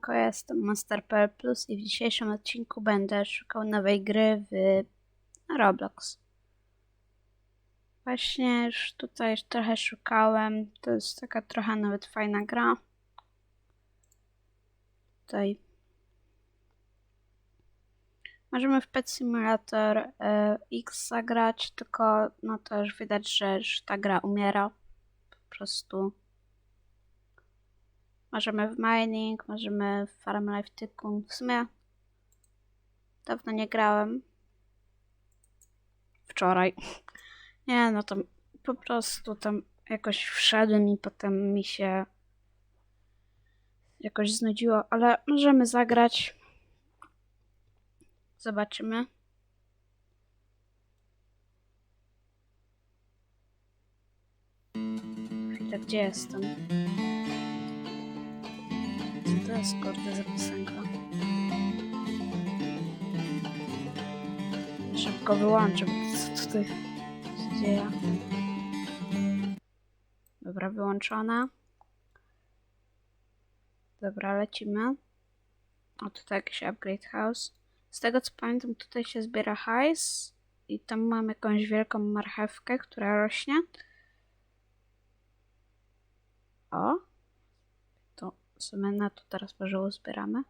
Siemanko, ja jestem Master.pl Plus i w dzisiejszym odcinku będę szukał nowej gry w Roblox. Właśnie już tutaj trochę szukałem, to jest taka trochę nawet fajna gra. Tutaj możemy w Pet Simulator e, X zagrać, tylko no to już widać, że już ta gra umiera. Po prostu Możemy w mining, możemy w Farm Life Tycoon. W sumie dawno nie grałem. Wczoraj. Nie, no to po prostu tam jakoś wszedłem i potem mi się jakoś znudziło, ale możemy zagrać. Zobaczymy. Chwilę, gdzie jestem? Co to jest kurde za piosenka? Szybko wyłączę, bo co tutaj się dzieje? Dobra, wyłączona. Dobra, lecimy. O, tutaj jakiś upgrade house. Z tego co pamiętam, tutaj się zbiera hajs i tam mam jakąś wielką marchewkę, która rośnie. O, to w sumie na to teraz może uzbieramy.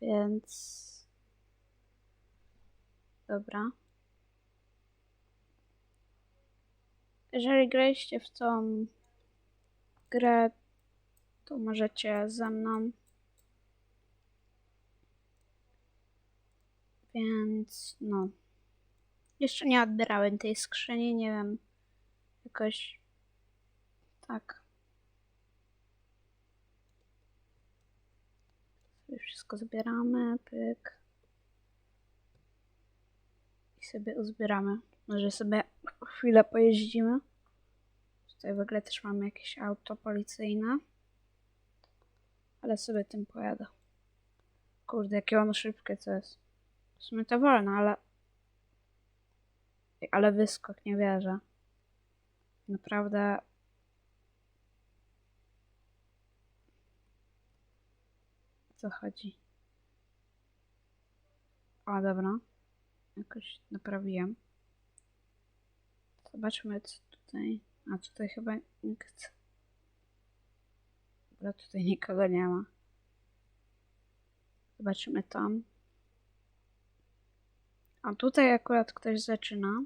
Więc... Dobra. Jeżeli graliście w tą grę, to możecie ze mną. Więc no. Jeszcze nie odbierałem tej skrzyni, nie wiem. Jakoś tak. Sobie wszystko zbieramy, pyk. I sobie uzbieramy. Może sobie chwilę pojeździmy. Tutaj w ogóle też mamy jakieś auto policyjne. Ale sobie tym pojadę. Kurde, jakie ono szybkie to jest. W sumie to wolno, ale... Ale wyskok nie wierzę. Naprawdę... co chodzi? O, dobra. Jakoś naprawiłem. Zobaczmy, co tutaj... A tutaj chyba nikt... Dobra, tutaj nikogo nie ma. Zobaczymy tam. A tutaj akurat ktoś zaczyna.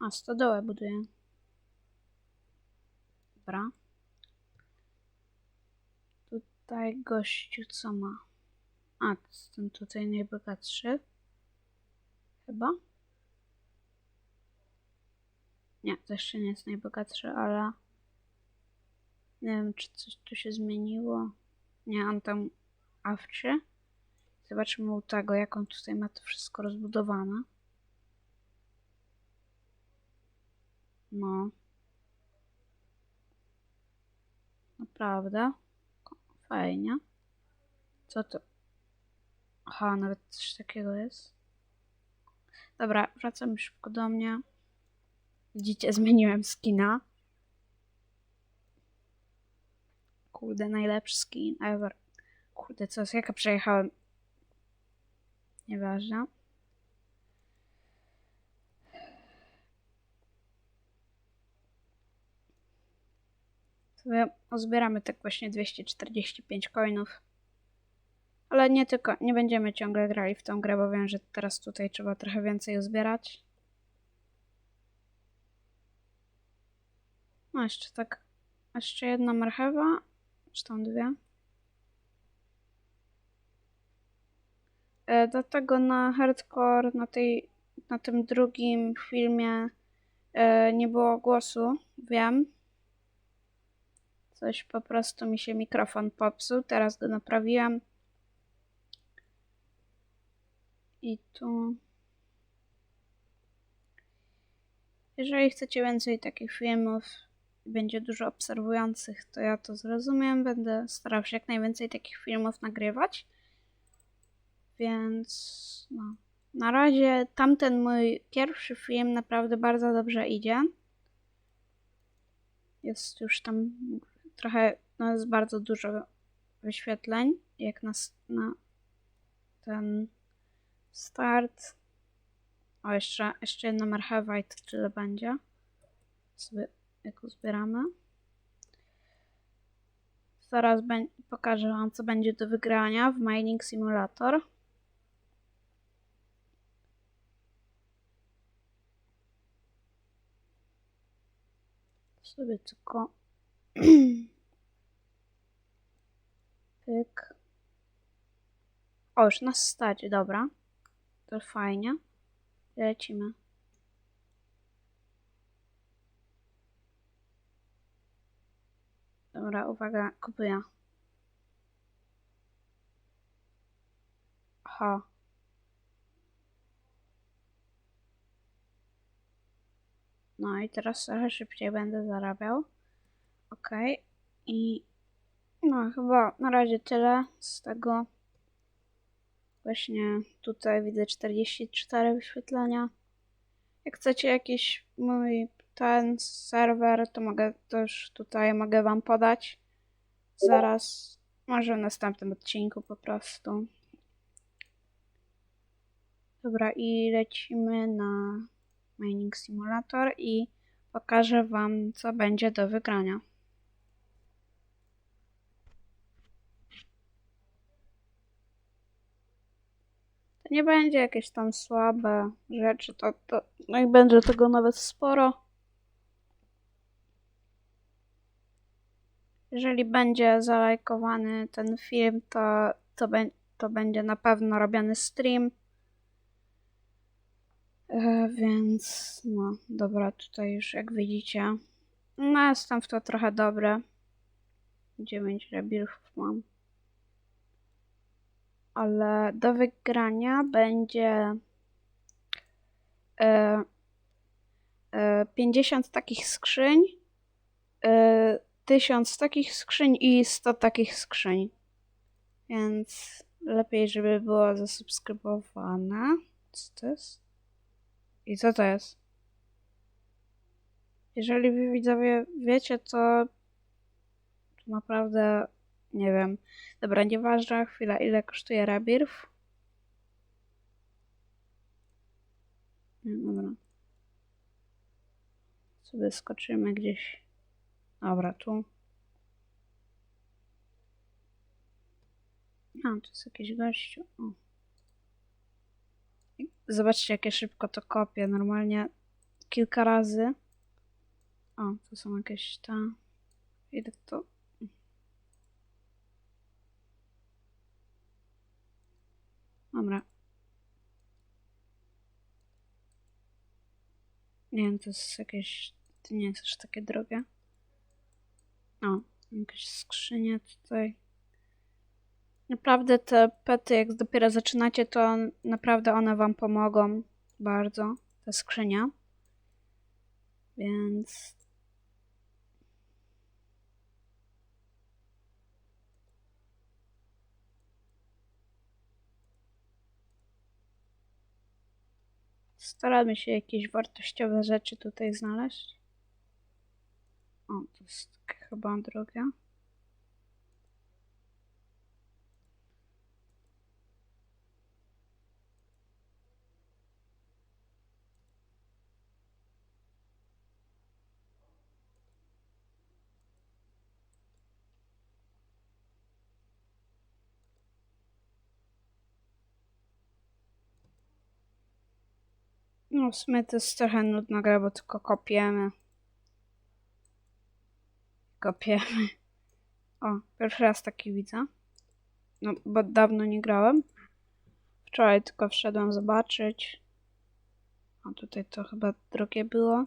A, stodołę buduje. Dobra. Tutaj gościu co ma? A, ten tutaj najbogatszy. Chyba? Nie, to jeszcze nie jest najbogatszy, ale... Nie wiem, czy coś tu się zmieniło. Nie, on tam awczy. Zobaczymy u tego, jak on tutaj ma to wszystko rozbudowane. No. Naprawdę. Fajnie. Co to? Aha, nawet coś takiego jest. Dobra, wracam szybko do mnie. Widzicie, zmieniłem skina. Kurde, najlepszy skin ever. Kurde, co jest? Jaka przejechałem? Nieważne. Sobie tak właśnie 245 coinów. Ale nie tylko, nie będziemy ciągle grali w tą grę, bo wiem, że teraz tutaj trzeba trochę więcej uzbierać. No jeszcze tak, jeszcze jedna marchewa, czy tam dwie. E, dlatego na hardcore, na, tej, na tym drugim filmie e, nie było głosu, wiem. Coś po prostu mi się mikrofon popsuł, teraz go naprawiłem. I tu... Jeżeli chcecie więcej takich filmów, będzie dużo obserwujących, to ja to zrozumiem. Będę starał się jak najwięcej takich filmów nagrywać. Więc no. Na razie tamten mój pierwszy film naprawdę bardzo dobrze idzie. Jest już tam trochę, no jest bardzo dużo wyświetleń, jak na, na ten start. O, jeszcze, jeszcze jedna marchewa i to tyle będzie. Sobie jak uzbieramy. Zaraz pokażę wam, co będzie do wygrania w Mining Simulator. Sobie tylko pyk. O, już nas stać, dobra. To fajnie. Lecimy. Dobra, uwaga, kupuję. Aha. No i teraz trochę szybciej będę zarabiał. Ok. I no chyba na razie tyle z tego. Właśnie tutaj widzę 44 wyświetlenia. Jak chcecie jakiś mój ten serwer, to mogę też tutaj mogę wam podać. Zaraz, może w następnym odcinku po prostu. Dobra, i lecimy na Mining Simulator i pokażę wam, co będzie do wygrania. Nie będzie jakieś tam słabe rzeczy, to, to no i będzie tego nawet sporo. Jeżeli będzie zalajkowany ten film, to, to, be, to będzie na pewno robiony stream. E, więc no, dobra, tutaj już jak widzicie, no jestem w to trochę dobry. 9 rebirfów mam. Ale do wygrania będzie e, e, 50 takich skrzyń, e, 1000 takich skrzyń i 100 takich skrzyń. Więc lepiej, żeby było zasubskrybowane. Co to jest? I co to jest? Jeżeli wy widzowie wiecie, to naprawdę nie wiem. Dobra, nieważne, chwila, ile kosztuje? Nie, Dobra. Sobie skoczymy gdzieś. Dobra, tu. A, tu jest jakiś gościu. O. Zobaczcie, jakie szybko to kopię. Normalnie kilka razy. O, tu są jakieś ta. Ile to. Dobra. Nie wiem, to jest jakieś. To nie jest aż takie drogie. O, jakieś skrzynie tutaj. Naprawdę te pety, jak dopiero zaczynacie, to naprawdę one wam pomogą bardzo. Ta skrzynia. Więc. Staramy się jakieś wartościowe rzeczy tutaj znaleźć. O, to jest chyba drogie. No, w sumie to jest trochę nudna gra, bo tylko kopiemy. Kopiemy. O, pierwszy raz taki widzę. No, bo dawno nie grałem. Wczoraj tylko wszedłem zobaczyć. A tutaj to chyba drogie było.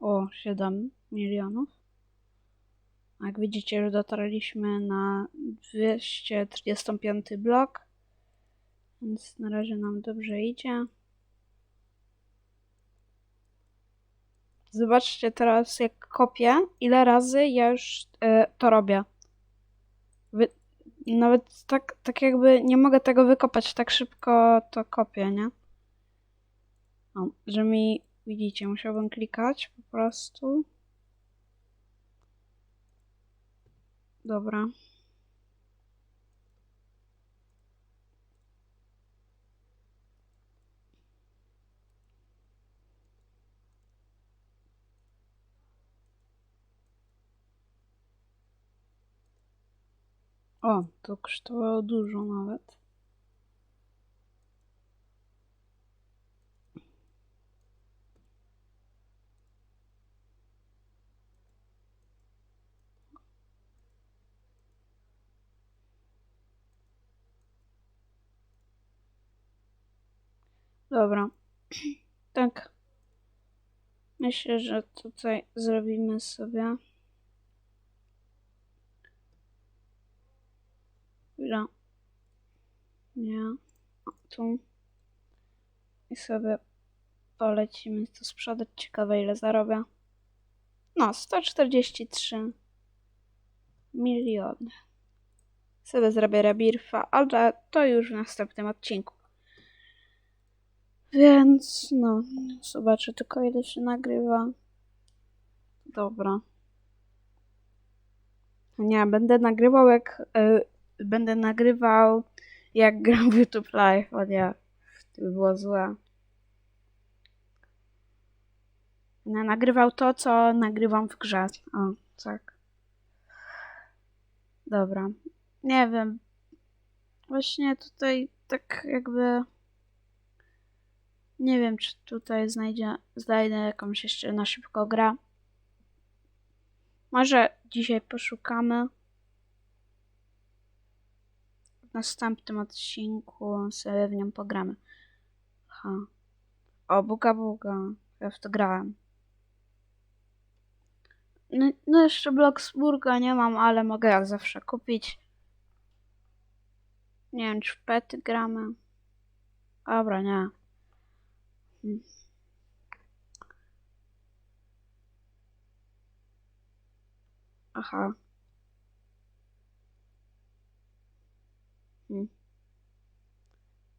O, 7 milionów. Jak widzicie, już dotarliśmy na 235 blok. Więc na razie nam dobrze idzie. Zobaczcie teraz, jak kopię, ile razy ja już e, to robię. Wy, nawet tak, tak jakby nie mogę tego wykopać tak szybko, to kopię, nie? O, że mi, widzicie, musiałbym klikać po prostu. Dobra. O, to kosztowało dużo nawet. Dobra. Tak. Myślę, że tutaj zrobimy sobie. Chwila. Nie. O, tu. I sobie polecimy to sprzedać. Ciekawe ile zarobię. No, 143 miliony. Sobie zrobię rebirfa, ale to już w następnym odcinku. Więc no, zobaczę tylko ile się nagrywa. Dobra. Nie, będę nagrywał jak y, będę nagrywał jak gram w YouTube Live, o nie, to by było złe. Będę nagrywał to, co nagrywam w grze. O, tak. Dobra. Nie wiem. Właśnie tutaj tak jakby nie wiem, czy tutaj znajdzie, znajdę jakąś jeszcze na szybko grę. Może dzisiaj poszukamy. W następnym odcinku sobie w nią pogramy. Aha. O, buga buga. Ja w to grałem. No, no jeszcze Bloxburga nie mam, ale mogę jak zawsze kupić. Nie wiem, czy w pety gramy. Dobra, nie. Aha. Hmm.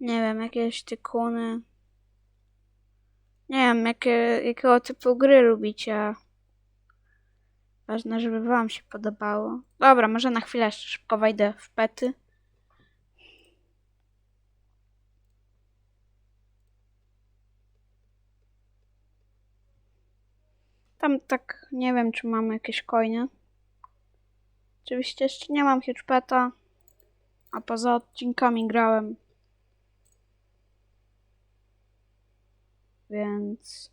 Nie wiem, jakieś tykuny. Nie wiem, jakie, jakiego typu gry lubicie. Ważne, żeby wam się podobało. Dobra, może na chwilę jeszcze szybko wejdę w pety. Tam tak, nie wiem, czy mam jakieś coiny. Oczywiście jeszcze nie mam hitchpeta, a poza odcinkami grałem. Więc...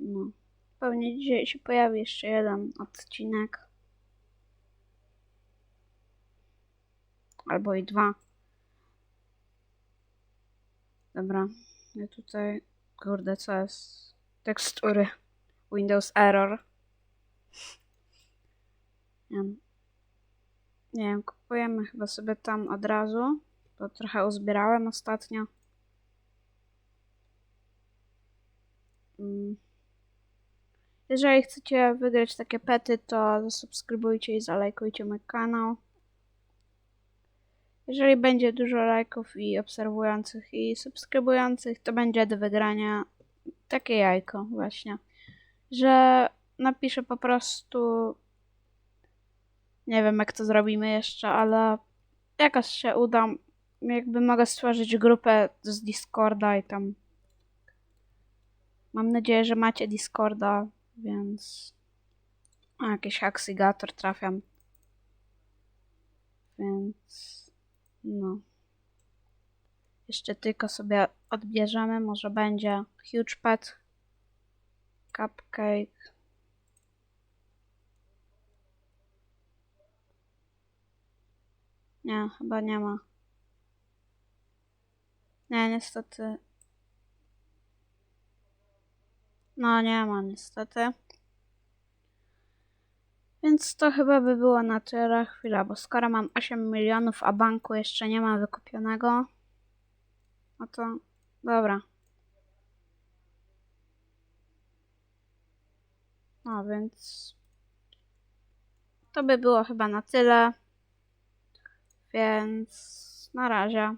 No. Pewnie dzisiaj się pojawi jeszcze jeden odcinek. Albo i dwa. Dobra. Ja tutaj... Kurde, co jest? Tekstury. Windows Error. Nie wiem. Nie wiem, kupujemy chyba sobie tam od razu. Bo trochę uzbierałem ostatnio. Mm. Jeżeli chcecie wygrać takie pety, to zasubskrybujcie i zalajkujcie mój kanał. Jeżeli będzie dużo lajków i obserwujących i subskrybujących, to będzie do wygrania takie jajko właśnie. Że napiszę po prostu nie wiem jak to zrobimy jeszcze, ale jakoś się uda. Jakby mogę stworzyć grupę z Discorda i tam Mam nadzieję, że macie Discorda, więc o, jakiś Haxigator trafiam. Więc no. Jeszcze tylko sobie odbierzemy, może będzie Huge Pet, Cupcake. Nie, chyba nie ma. Nie, niestety No nie ma niestety. Więc to chyba by było na tyle. Chwila, bo skoro mam 8 milionów, a banku jeszcze nie ma wykupionego, no to dobra. No więc to by było chyba na tyle. Więc na razie.